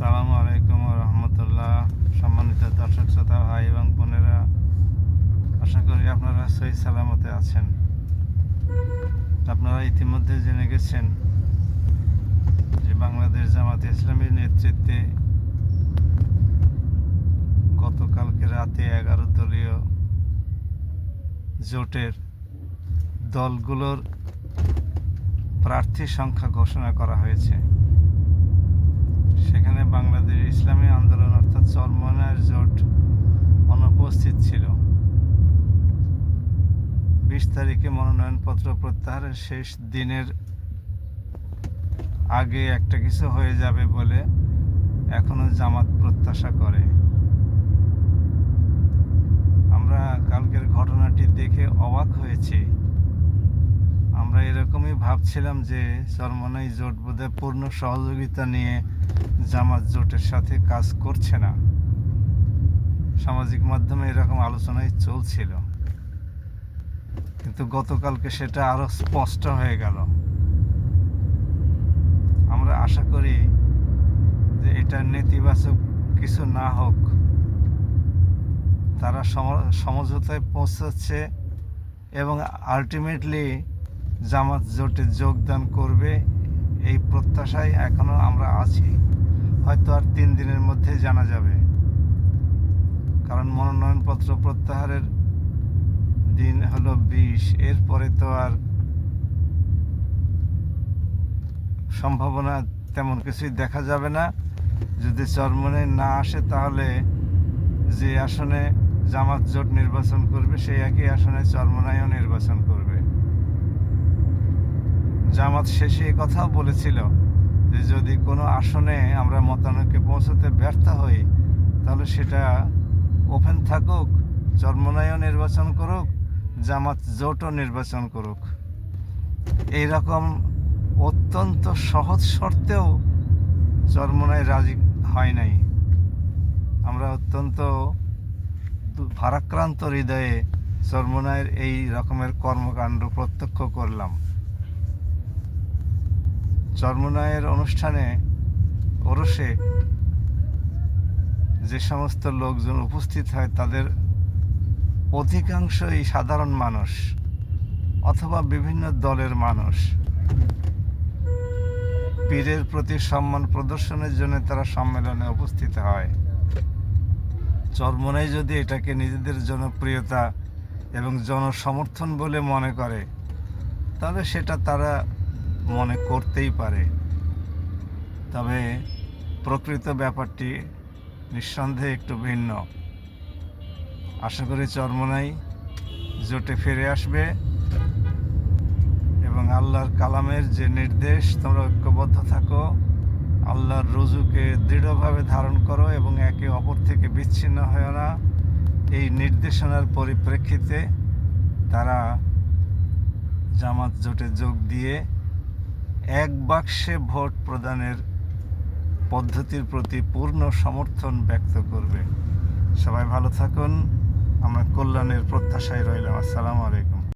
আসসালামু আলাইকুম রহমতুল্লাহ। সম্মানিত দর্শক, শ্রোতা, ভাই এবং বোনেরা, আশা করি আপনারা সহি সালামতে আছেন। আপনারা ইতিমধ্যে জেনে গেছেন যে বাংলাদেশ জামাত ইসলামীর নেতৃত্বে গতকালকে রাতে এগারো দলীয় জোটের দলগুলোর প্রার্থী সংখ্যা ঘোষণা করা হয়েছে। সেখানে বাংলাদেশ ইসলামী আন্দোলন অর্থাৎ চরমনায়ের জোট অনুপস্থিত ছিল। বিশ তারিখে মনোনয়নপত্র প্রত্যাহারের শেষ দিনের আগে একটা কিছু হয়ে যাবে বলে এখনও জামাত প্রত্যাশা করে। আমরা কালকের ঘটনাটি দেখে অবাক হয়েছি। আমরা এরকমই ভাবছিলাম যে চরমনাই জোট বোধহয় পূর্ণ সহযোগিতা নিয়ে জামাত জোটের সাথে কাজ করছে না। সামাজিক মাধ্যমে এরকম আলোচনাই চলছিল। কিন্তু গতকালকে সেটা আরও স্পষ্ট হয়ে গেল। আমরা আশা করি যে এটা নেতিবাচক কিছু না হোক, তারা সম- সমঝোতায় পৌঁছাচ্ছে এবং আলটিমেটলি জামাত জোটে যোগদান করবে, এই প্রত্যাশায় এখনও আমরা আছি। হয়তো আর তিন দিনের মধ্যে জানা যাবে। কারণ মনোনয়নপত্র প্রত্যাহারের দিন হলো বিশ। এরপরে তো আর সম্ভাবনা তেমন কিছুই দেখা যাবে না। যদি চরমনে না আসে তাহলে যে আসনে জামাত জোট নির্বাচন করবে, সেই একই আসনে চরমনাইও নির্বাচন করবে। জামাত শেষে এ কথাও বলেছিল যে যদি কোনো আসনে আমরা মতানৈক্যে পৌঁছতে ব্যর্থ হই, তাহলে সেটা ওপেন থাকুক চরমনাইও নির্বাচন করুক, জামাত জোটও নির্বাচন করুক। এইরকম অত্যন্ত সহজ শর্তেও চরমনাই রাজি হয় নাই। আমরা অত্যন্ত ভারাক্রান্ত হৃদয়ে চরমনায়ের এই রকমের কর্মকাণ্ড প্রত্যক্ষ করলাম। চর্মনায়ের অনুষ্ঠানে ওরসে যে সমস্ত লোকজন উপস্থিত হয়, তাদের অধিকাংশই সাধারণ মানুষ অথবা বিভিন্ন দলের মানুষ। পীরের প্রতি সম্মান প্রদর্শনের জন্য তারা সম্মেলনে উপস্থিত হয়। চরমনাই যদি এটাকে নিজেদের জনপ্রিয়তা এবং জনসমর্থন বলে মনে করে, তাহলে সেটা তারা মনে করতেই পারে। তবে প্রকৃত ব্যাপারটি নিঃসন্দেহে একটু ভিন্ন। আশা করি চরমনাই জোটে ফিরে আসবে এবং আল্লাহর কালামের যে নির্দেশ, তোমরা ঐক্যবদ্ধ থাকো, আল্লাহর রুজুকে দৃঢ়ভাবে ধারণ করো এবং একে অপর থেকে বিচ্ছিন্ন হয় না। এই নির্দেশনার পরিপ্রেক্ষিতে তারা জামাত জোটে যোগ দিয়ে এক বাক্সে ভোট প্রদানের পদ্ধতির প্রতি পূর্ণ সমর্থন ব্যক্ত করবে। সবাই ভালো থাকুন। আমরা কল্যাণের প্রত্যাশায় রইলাম। আসসালামু আলাইকুম।